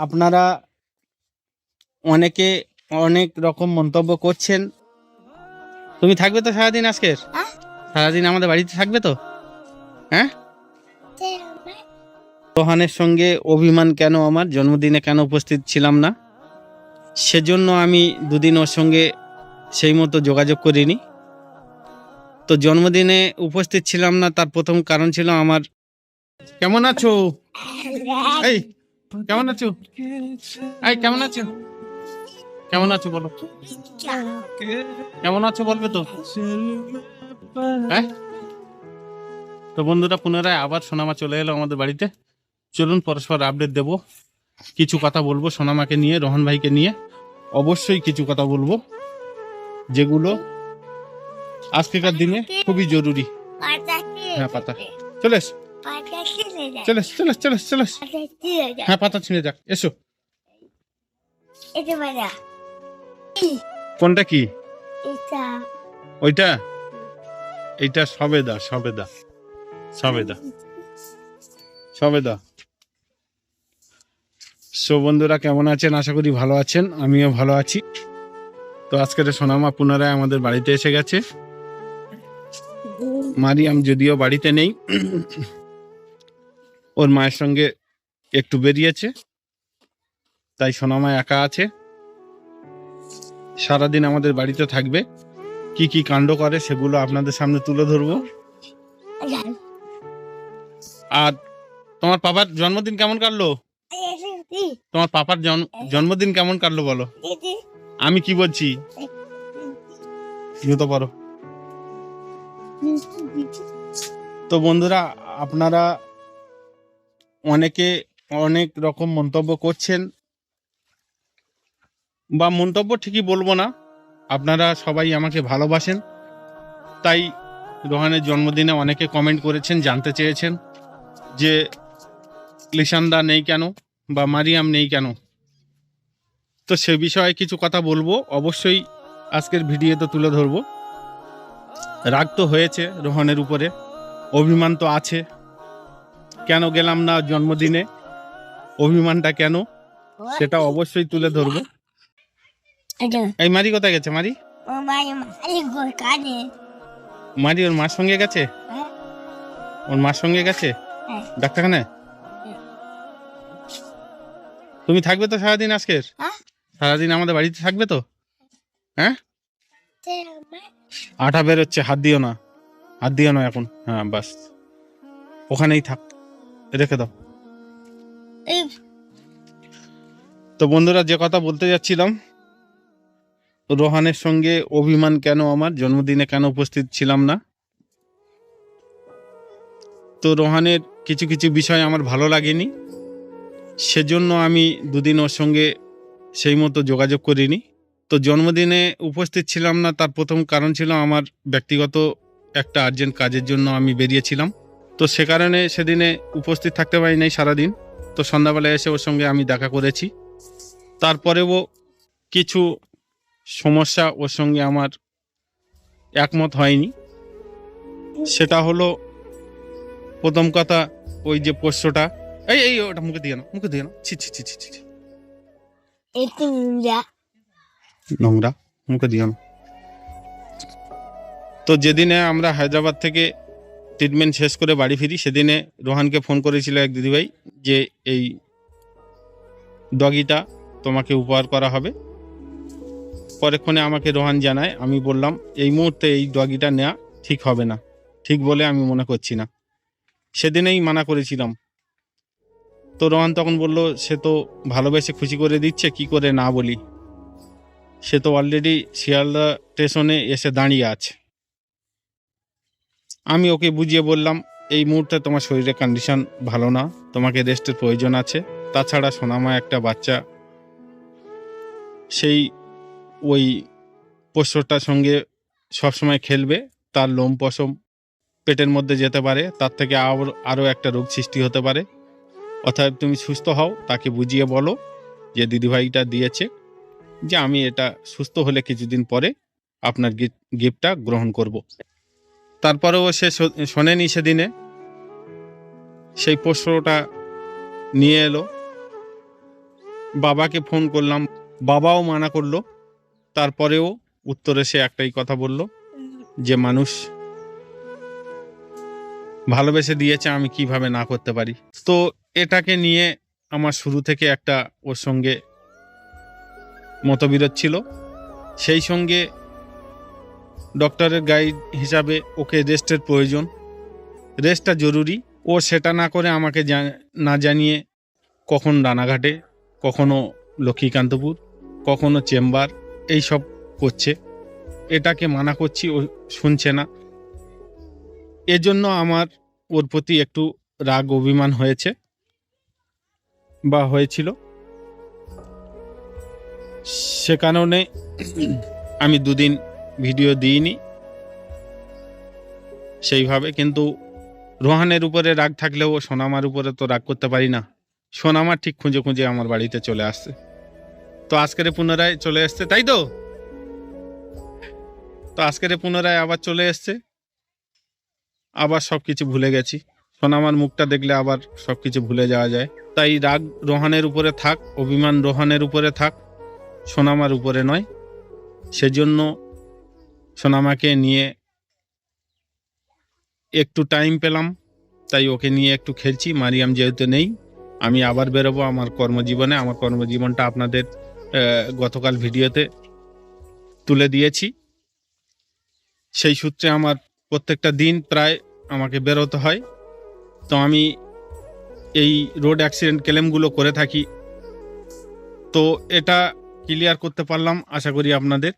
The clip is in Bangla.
আপনারা অনেকে অনেক রকম মন্তব্য করছেন। তুমি থাকবে তো সারাদিন আজকের? হ্যাঁ? সারাদিন আমাদের বাড়িতে থাকবে তো? হ্যাঁ? রোহানের সঙ্গে অভিমান কেন আমার? জন্মদিনে কেন উপস্থিত ছিলাম না? সেজন্য আমি দুদিন ওর সঙ্গে সেই মতো যোগাযোগ করিনি। তো জন্মদিনে উপস্থিত ছিলাম না তার প্রথম কারণ ছিল আমার কেমন আছো? এই কেমন আছো? এই কেমন আছো? কেমন আছো বলো? কেমন আছো বলবে তো? হ্যাঁ? তো বন্ধুরা পুনরায় আবার সোনামা চলে এলো আমাদের বাড়িতে। চলুন পরস্পর আপডেট দেব। কিছু কথা বলব সোনামাকে নিয়ে রোহন ভাইকে নিয়ে। অবশ্যই কিছু কথা বলব যেগুলো আজকেকার দিনে খুবই জরুরি। হ্যাঁ পাতা। চলে এস। চলে চলে চলে চলে হ্যাঁ পাতা ছিঁড়ে যাক এসো। কোনটা কি? ওইটা? এইটা সবেদা সবেদা সবেদা সবেদা। সো বন্ধুরা কেমন আছেন? আশা করি ভালো আছেন আমিও ভালো আছি। তো আজকের সোনামা পুনরায় আমাদের বাড়িতে এসে গেছে। মারিয়াম যদিও বাড়িতে নেই ওর মায়ের সঙ্গে একটু বেরিয়েছে। তাই সোনামা একা আছে। সারাদিন আমাদের বাড়িতে থাকবে। কি কি কাণ্ড করে সেগুলো আপনাদের সামনে তুলে ধরবো। আর তোমার পাপার জন্মদিন কেমন কাটলো? তোমার পাপার জন- জন্মদিন কেমন কাটলো বলো? আমি কি বলছি? তো বন্ধুরা, আপনারা অনেকে অনেক রকম মন্তব্য করছেন বা মন্তব্য ঠিকই বলব না, আপনারা সবাই আমাকে ভালোবাসেন। তাই রোহানের জন্মদিনে অনেকে কমেন্ট করেছেন, জানতে চেয়েছেন যে লিসান্দা নেই কেন বা মারিয়াম নেই কেন। তো সে বিষয়ে কিছু কথা বলব, অবশ্যই আজকের ভিডিওতে তুলে ধরবো। রাগ তো হয়েছে রোহনের উপরে, অভিমান তো আছে। কেন গেলাম না জন্মদিনে? অভিমানটা কেন? সেটা অবশ্যই তুলে ধরবো। এই মারি কোথায় গেছে মারি? মারি ওর মার সঙ্গে গেছে? ওর মার সঙ্গে গেছে? হ্যাঁ। ডাক্তারখানায়? তুমি থাকবে তো সারাদিন আজকের? হ্যাঁ। সারাদিন আমাদের বাড়িতে থাকবে তো? হ্যাঁ? আঠা বেরোচ্ছে হাত দিও না। হাত দিও না এখন। হ্যাঁ বাস। ওখানেই থাক। রেখে দাও। তো বন্ধুরা যে কথা বলতে যাচ্ছিলাম রোহানের সঙ্গে অভিমান কেন আমার? জন্মদিনে কেন উপস্থিত ছিলাম না? তো রোহানের কিছু কিছু বিষয় আমার ভালো লাগেনি। সেজন্য আমি দুদিন ওর সঙ্গে সেই মতো যোগাযোগ করিনি। তো জন্মদিনে উপস্থিত ছিলাম না তার প্রথম কারণ ছিল আমার ব্যক্তিগত একটা আর্জেন্ট কাজের জন্য আমি বেরিয়েছিলাম। তো সে কারণে সেদিনে উপস্থিত থাকতে পারি নাই সারাদিন। তো সন্ধ্যাবেলায় এসে ওর সঙ্গে আমি দেখা করেছি। তারপরেও কিছু সমস্যা ওর সঙ্গে আমার একমত হয়নি। সেটা হলো প্রথম কথা ওই যে পোষ্যটা। এই এই ওটা মুখে দিয়ে না মুখে দিয়ে না ছি ছি ছি ছি ছি। নোংরা। মুখে দিও না তো যেদিনে আমরা হায়দ্রাবাদ থেকে ট্রিটমেন্ট শেষ করে বাড়ি ফিরি। সেদিনে রোহানকে ফোন করেছিল এক দিদিভাই যে, এই ডগিটা তোমাকে উপহার করা হবে। পরেক্ষণে আমাকে রোহান জানায়, আমি বললাম, এই মুহূর্তে এই ডগিটা নেওয়া ঠিক হবে না। ঠিক বলে আমি মনে করছি না। সেদিনেই মানা করেছিলাম। তো রোহান তখন বলল, সে তো ভালোবেসে খুশি করে দিচ্ছে, কি করে না বলি? সে তো অলরেডি শিয়ালদা স্টেশনে এসে দাঁড়িয়ে আছে। আমি ওকে বুঝিয়ে বললাম, এই মুহূর্তে তোমার শরীরের কন্ডিশন ভালো না, তোমাকে রেস্টের প্রয়োজন আছে। তাছাড়া সোনামা একটা বাচ্চা, সেই ওই পোষ্যটার সঙ্গে সবসময় খেলবে, তার লোম পশম পেটের মধ্যে যেতে পারে, তার থেকে আরও আরও একটা রোগ সৃষ্টি হতে পারে। অতএব তুমি সুস্থ হও, তাকে বুঝিয়ে বলো যে দিদিভাইটা দিয়েছে যে আমি এটা সুস্থ হলে কিছুদিন পরে আপনার গিফট গিফটটা গ্রহণ করব। তারপরেও সে শোনেনি সেদিনে। সেই পোষ্যটা নিয়ে এলো। বাবাকে ফোন করলাম, বাবাও মানা করল। তারপরেও উত্তরে সে একটাই কথা বলল, যে মানুষ ভালোবেসে দিয়েছে, আমি কীভাবে না করতে পারি। তো এটাকে নিয়ে আমার শুরু থেকে একটা ওর সঙ্গে মতবিরোধ ছিল। সেই সঙ্গে ডক্টরের গাইড হিসাবে ওকে রেস্টের প্রয়োজন। রেস্টটা জরুরি। ও সেটা না করে আমাকে না জানিয়ে কখন রানাঘাটে, কখনো লক্ষ্মীকান্তপুর, কখনো চেম্বার, এই সব করছে। এটাকে মানা করছি, ও শুনছে না। এজন্য আমার ওর প্রতি একটু রাগ, অভিমান হয়েছে বা হয়েছিল। সে কারণে আমি দুদিন ভিডিও দিইনি। সেইভাবে কিন্তু রোহানের উপরে রাগ থাকলেও সোনামার উপরে তো রাগ করতে পারি না। সোনামার ঠিক খুঁজে খুঁজে আমার বাড়িতে চলে আসছে। তো আজকের পুনরায় চলে এসছে, তাই তো? তো আজকের পুনরায় আবার চলে এসছে। আবার সব কিছু ভুলে গেছি। সোনামার মুখটা দেখলে আবার সব কিছু ভুলে যাওয়া যায়। তাই রাগ রোহানের উপরে থাক, অভিমান রোহানের উপরে থাক, সোনামার উপরে নয়। সেজন্য সোনামাকে নিয়ে একটু টাইম পেলাম, তাই ওকে নিয়ে একটু খেলছি। মারিয়াম যেহেতু নেই, আমি আবার বেরোবো আমার কর্মজীবনে। আমার কর্মজীবনটা আপনাদের গতকাল ভিডিওতে তুলে দিয়েছি। সেই সূত্রে আমার প্রত্যেকটা দিন প্রায় আমাকে বেরোতে হয়। তো আমি এই রোড অ্যাক্সিডেন্ট ক্লেমগুলো করে থাকি। তো এটা ক্লিয়ার করতে পারলাম, আশা করি আপনাদের।